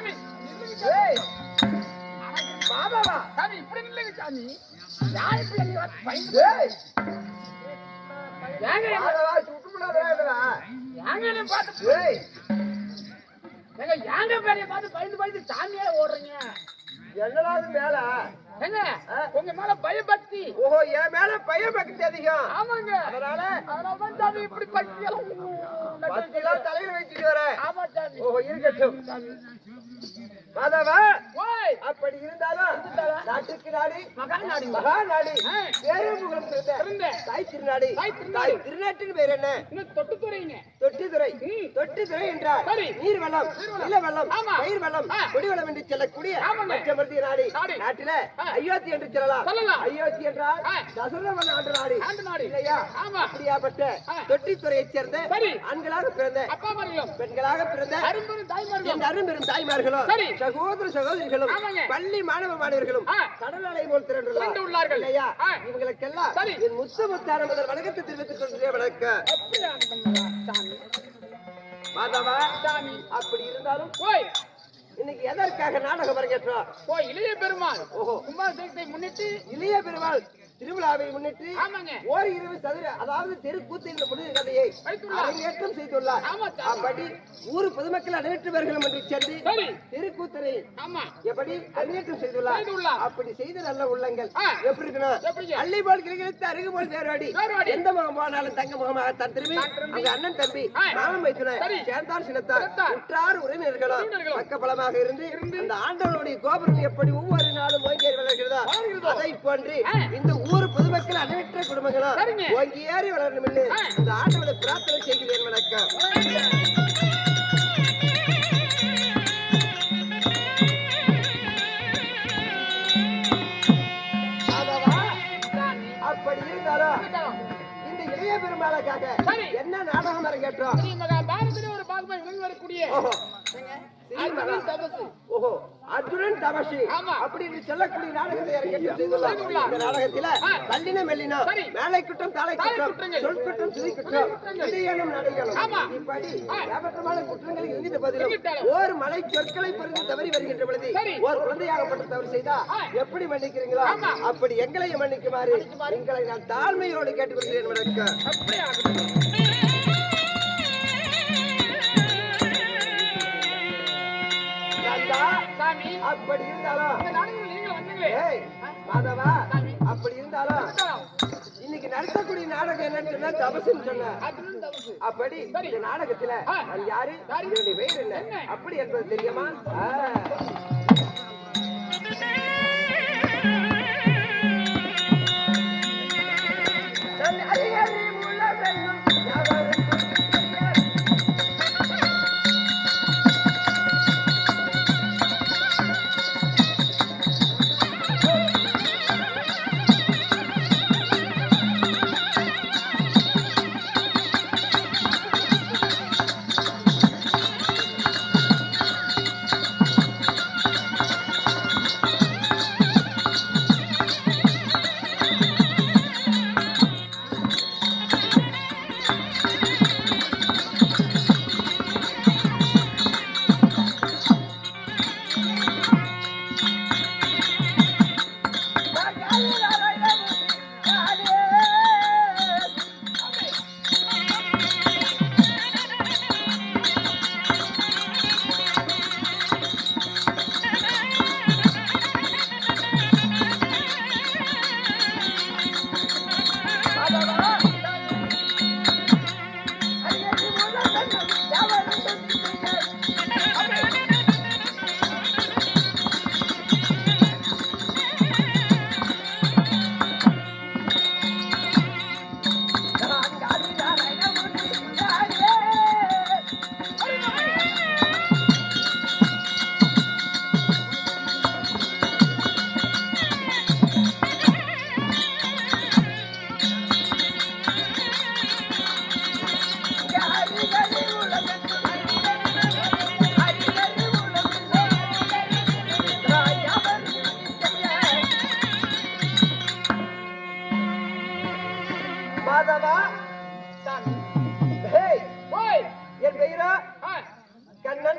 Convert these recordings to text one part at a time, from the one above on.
சாமி. பாபாவா. சாமி இப்படி இல்லைங்க சாமி. யார் இப்படி பயந்து ஏங்க பார்த்து ஏங்க பேரைய பாத்து பயந்து பயந்து சாமியால ஓடுறீங்க? எங்களாவது மேல? என்ன உங்க மேல பயபக்தி. ஓஹோ என் மேல பயபக்தி அதிகம். ஆமாங்க. அதனால அதனால சாமி இப்படி பக்தி எல்லாம் தலையில வச்சுட்டு வர ஆமா சாமி. ஓஹோ இருக்கட்டும். Thank you. மாதவா அப்படி இருந்தாலும் நாட்டுக்கு நாடி மகாநாடி மகா நாடி ஆ. பேரும் புகழும் சிறந்த இருந்தேன் தாய் திருநாடி தாய் திருநாடி. தாய் திருநாட்டுக்கு பேர் என்ன இன்னும் தொட்டு துறைங்க தொட்டிதுறை ம். தொட்டிதுறை என்றால் சரி. நீர் வெள்ளம் நில வெள்ளம் ஆமா. பயிர் வெள்ளம் ஆ. கொடி வெள்ளம் என்று செல்லக்கூடிய நாடி நாடு. நாட்டில. அயோத்தி என்று சொல்லலாம். அயோத்தி என்றால் ஆ. தசரவன் ஆண்டு நாடு ஆண்டு நாடு. இல்லையா. அப்படியாப்பட்ட. தொட்டித்துறையைச் சேர்ந்த சரி. ஆண்களாக பிறந்த பெண்களாக பிறந்த அரும்பெரும் தாய்மார்களும். சகோதர சகோதரிகளும். பள்ளி மாணவ மாணவர்களும். கடல் அலை போல் திரண்டு உள்ளார்கள். இல்லையா. இவங்களுக்கெல்லாம் சரி. என் முத்து முத்தான முதல் வணக்கத்தை தெரிவித்துக் கொள்கிறேன் வணக்கம் மாதவா சாமி அப்படி இருந்தாலும் ஓய் இன்னைக்கு எதற்காக நாடகம் அரங்கேற்றோம் ஓய் இளைய பெருமாள் ஓஹோ கும்பாபிஷேகத்தை முன்னிட்டு இளைய பெருமாள் திருவிழாவை முன்னிட்டு ஓர் இரவு சதுர அதாவது தெருக்கூத்து என்ற புனித கதையை. அரங்கேற்றம் செய்துள்ளார். அப்படி ஊர் பொதுமக்கள் அனைவரும் என்று சென்று சரி தெருக்கூத்தனை ஆமா எப்படி அரங்கேற்றம் செய்துள்ளார். அப்படி செய்த நல்ல உள்ளங்கள். எப்படி இருக்கணும் எப்படிங்க? அள்ளி போல் கிளிகளித்து அருகு போல் வேறுவாடி. எந்த முகம் போனாலும் தங்க முகமாக தன் திரும்பி. அவங்க அண்ணன் தம்பி வைத்துனர் சரி. சேர்ந்தார் சினத்தார். உற்றார் உறவினர்களும். பக்கபலமாக இருந்து. அந்த ஆண்டவனுடைய கோபுரம் எப்படி ஒவ்வொரு நாளும் ஓங்கி வளர்கிறதோ. அதை போன்று. இந்த ஊர் பொதுமக்கள் அனைவற்ற குடும்பங்களும் சரிங்க. ஓங்கி ஏறி வளரணும் என்று ஆ. அந்த ஆண்டவனை பிரார்த்தனை செய்கிறேன் வணக்கம் அப்படி இருந்தாலும். இந்த இளைய பெருமாளுக்காக. என்ன நாடகம் அரங்கேற்றோம் ஒரு வரக்கூடிய ஓஹோ அர்ஜுனன் தபசு. அப்படி என்று சொல்லக்கூடிய நாடகத்தில மெல்லினா. மேலை குற்றம். சொல் சுதி. இப்படி குற்றங்கள் போதிலும். ஓர் மலை சொற்களை புரிந்து தவறி வருகின்ற பொழுது. ஓர் குழந்தையாகப்பட்ட தவறு செய்தா. எப்படி மன்னிக்கிறீங்களோ. அப்படி எங்களையும் மன்னிக்குமாறு எங்களை நான் தாழ்மையோடு கேட்டுக்கொள்கிறேன் வணக்கம் அப்படி இருந்தாலும் மாதவா. அப்படி இருந்தாலும். இன்னைக்கு நடத்தக்கூடிய நாடகம் என்னன்னு சொன்னா தபசுன்னு சொன்ன அப்படி. இந்த நாடகத்துல. நான் யாரு? என்னுடைய பெயர் என்ன? அப்படி என்பது தெரியுமா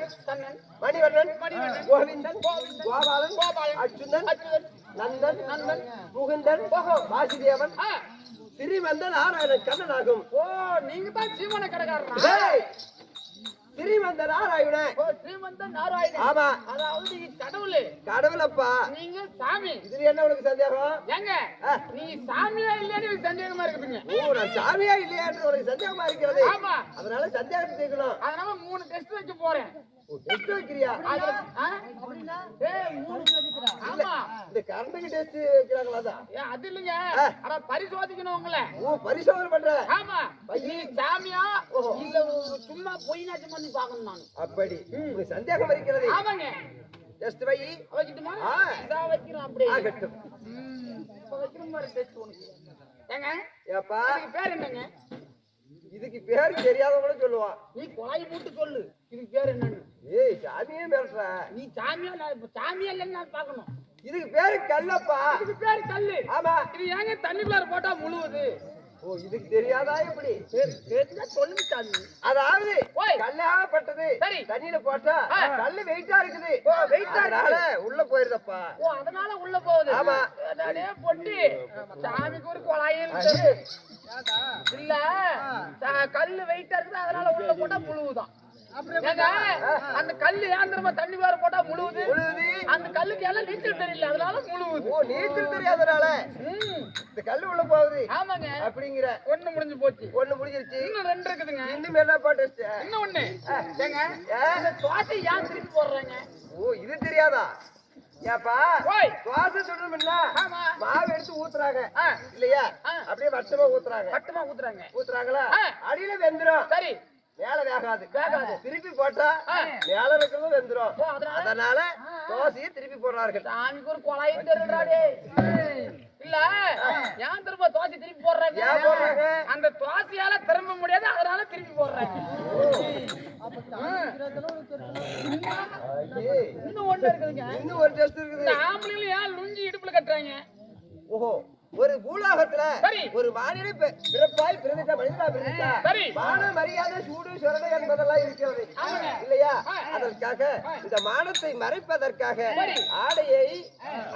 கண்ணன் கண்ணன் மணிவண்ணன் கோவிந்தன் கோபாலன் அர்ஜுனன் நந்தன் நந்தன் முகுந்தன் வாசுதேவன் ஆ, ஸ்ரீமந்த நாராயணன் கண்ணனாகும். ஓ நீங்க தான் சீமன கடைக்காரனா ஸ்ரீமந்த நாராயணன். ஓ ஸ்ரீமந்த நாராயணன். ஆமா. அதாவது நீ கடவுளு. கடவுளப்பா. நீங்க சாமி. இதுல என்ன உனக்கு சந்தேகம்? ஏங்க. நீ சாமியா இல்லையான்னு சந்தேகமா ஓ நான் சாமியா இல்லையான்னு உனக்கு சந்தேகமா இருக்கிறது. ஆமா. அதனால சந்தேகத்தை தீர்க்கணும் அதனால மூணு டெஸ்ட் வைக்க போறேன். டெஸ்ட் வைக்கிறியா? அதுல ஆ? ஏய், மூணு. ஆமா. இந்த கரண்ட்டுக்கு டெஸ்ட் வைக்கிறாங்களா அது இல்லைங்க. பரிசோதிக்கணும் உங்களை. ஓ பரிசோதனை பண்ற. ஆமா. நீ ஒரு சும்மா பொய் நாச்சு பண்ணி பாக்கணும் நான். அப்படி. உனக்கு சந்தேகம் இருக்கிறது. ஆமாங்க. டெஸ்ட் வை. வைக்கட்டுமா. இதான் வைக்கிறோம் அப்படியே. ஆகட்டும். இப்ப வைக்கிற மாதிரி டெஸ்ட் உனக்கு. ஏங்க? ஏப்பா. பேர் என்னங்க? இதுக்கு பேர் தெரியாதவங்கள சொல்லுவான். நீ கொலை போட்டு சொல்லு. இதுக்கு பேர் என்னன்னு. ஏய் சாமியே மிரட்டுற நீ சாமியா நான் இப்ப சாமியா இல்லைன்னு நான் பார்க்கணும். இதுக்கு பேரு கல்லப்பா. இதுக்கு பேர் கல்லு. ஆமா. இது ஏங்க தண்ணிக்குள்ளார போட்டா முழுவுது? ஓ இதுக்கு தெரியாதா எப்படி சரி தெரிஞ்சா சொல்லுங்க சாமி. அதாவது ஓய். கல்லாகப்பட்டது. சரி. தண்ணியில போட்டா ஆ. கல்லு வெயிட்டா இருக்குது. ஆ அதனால உள்ள போயிருதப்பா. ஓ அதனால உள்ள போகுது. ஆமா. அடே பொட்டி. சாமிக்கு ஒரு குழாயில் இல்ல. கல்லு வெயிட்டா இருக்குது. அதனால உள்ள போட்டா முழுவுதான் ஏங்க, அந்த கல்லு ஏந்திரமா தண்ணி வேற போட்டா முழுவுது. அந்த கல்லுக்கு எல்லாம் நீச்சல் தெரியல. அதனால முழுவுது ஓ நீச்சல் தெரியாதனால. ம், இந்த கல்லு உள்ள போகுது. ஆமாங்க. அப்படிங்கிற. ஒண்ணு முடிஞ்சு போச்சு. ஒண்ணு முடிஞ்சிருச்சு. இன்னும் ரெண்டு இருக்குதுங்க. இன்னும் என்னப்பா டெஸ்ட் இன்னும் ஒண்ணு. ஏங்க தோசை ஏன் திருப்பி போடுறாங்க? ஓ இது தெரியாதா? ஏப்பா தோசை சுடணும்னா ஆமா. மாவு எடுத்து ஊத்துறாங்க. இல்லையா. அப்படியே வட்டமா ஊத்துறாங்க. வட்டமா ஊத்துறாங்க. ஊத்துறாங்களா. அடியில வெந்துரும். சரி. மேல வேகாது. வேகாது. திருப்பி போட்டா இருக்கிறதும் வெந்துரும். ஓ, அதனால? தோசையை திருப்பி போடுறார்கள். சாமிக்கு ஒரு குழாயும் தெரியலடா இல்ல ஏன் திரும்ப தோசை திருப்பி போடுறாங்க? அந்த தோசையால திரும்ப முடியாது அதனால திருப்பி போடுறாங்க. இன்னும் ஒண்ணு இருக்குதுங்க. இன்னும் ஒரு டெஸ்ட் இருக்குது. ஆம்பளைங்களும் ஏன் லுங்கி இடுப்புல கட்டுறாங்க? ஓஹோ. ஒரு பூலோகத்துல. ஒரு மாநில பிறப்பாய் மான மரியாதை சூடு சுரணை என்பதெல்லாம் இருக்கிறது. இல்லையா. அதற்காக இந்த மானத்தை மறைப்பதற்காக. ஆடையை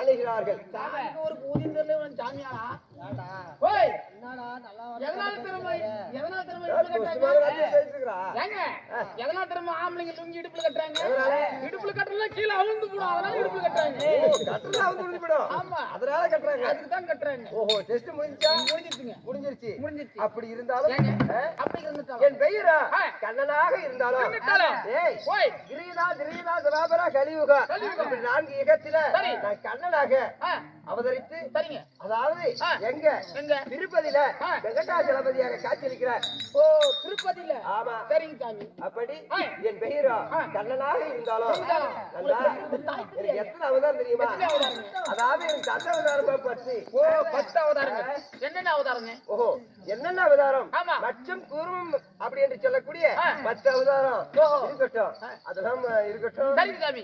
அணுகிறார்கள். ஒரு பூஜை தெரியல எதனால திரும்ப எதனால திரும்ப இடுப்புல கொசு மாதிரி கட்டுறாங்க வந்து பேசிக்கிறா. ஏங்க எதனால திரும்ப ஆம்பளைங்க லுங்கி இடுப்புல கட்டுறாங்க? எதனால? இடுப்புல கட்டுறதுல கீழே அவிழ்ந்து போடும். அதனால இடுப்புல கட்டுறாங்க. ஓ, கட்டுறா வந்து விழுந்துவிடும். ஆமா. அதனால கட்டுறாங்க. அதுக்கு தான் கட்டுறாங்க. ஓஹோ டெஸ்ட் முடிஞ்சா முடிஞ்சிருச்சுங்க. முடிஞ்சிருச்சு. முடிஞ்சிருச்சு. அப்படி இருந்தாலும்? அப்படி என் பெயரா. கண்ணனாக இருந்தாலும். இருந்துட்டாலும். ஏய் ஓய் கிரீதா திரீதா துராபரா கலியுகா. கலியுகம். இப்படி நான்கு யுகத்தில. நான் கண்ணனாக அவதரித்து சரிங்க. அதாவது. எங்க? எங்க? திருப்பதியில. ஆ. வெங்கடாச்சலபதியாக காட்சியளிக்கிறார். ஓ திருப்பதியில? ஆமா. சரிங்க சாமி. அப்படி. என் பெயரா. கண்ணனாக இருந்தாலும் எனக்கு எத்தனை அவதாரம் தெரியுமா? அதாவது எனக்கு தச அவதாரம் பற்றி ஓ பத்து அவதாரங்க. என்னென்ன அவதாரங்க? ஓஹோ என்னென்ன அவதாரம். மச்சம் கூர்மம் அப்படி என்று சொல்லக்கூடிய. பத்து அவதாரம். இருக்கட்டும். அதெல்லாம் அஹ், இருக்கட்டும்.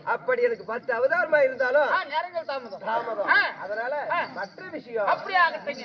அப்படி எனக்கு பத்து அவதாரமா இருந்தாலும் தாமதம். தாமதம். அதனால. மற்ற விஷயம். அப்படியே ஆகட்டுங்க.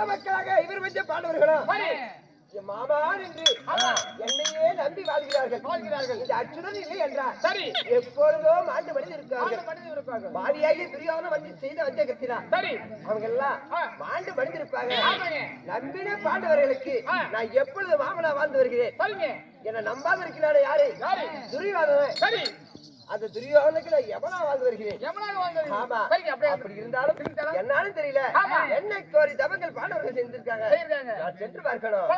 அத்த மக்களாக இவர் வச்ச மாமா என்று. என்னையே நம்பி வாழ்கிறார்கள். வாழ்கிறார்கள். இந்த அச்சுடன் இல்லை என்றார். சரி. எப்பொழுதோ மாண்டு இருக்கார்கள் வந்து செய்த வஞ்ச கத்தினா சரி. அவங்க எல்லாம். மாண்டு மனிதிருப்பாங்க நம்பின பாண்டவர்களுக்கு. நான் எப்பொழுது மாமனா வாழ்ந்து வருகிறேன்? என்ன நம்பாம இருக்கிறாரு யாரு? சரி. அந்த துரியோதனுக்கு நான் எவனா வாழ்ந்து வருகிறேன்? ஆமா. அப்படி இருந்தாலும் என்னாலும் தெரியல. என்ன கோரி தவங்கள் பாண்டவர்கள் செஞ்சிருக்காங்க நான் சென்று பார்க்கணும்.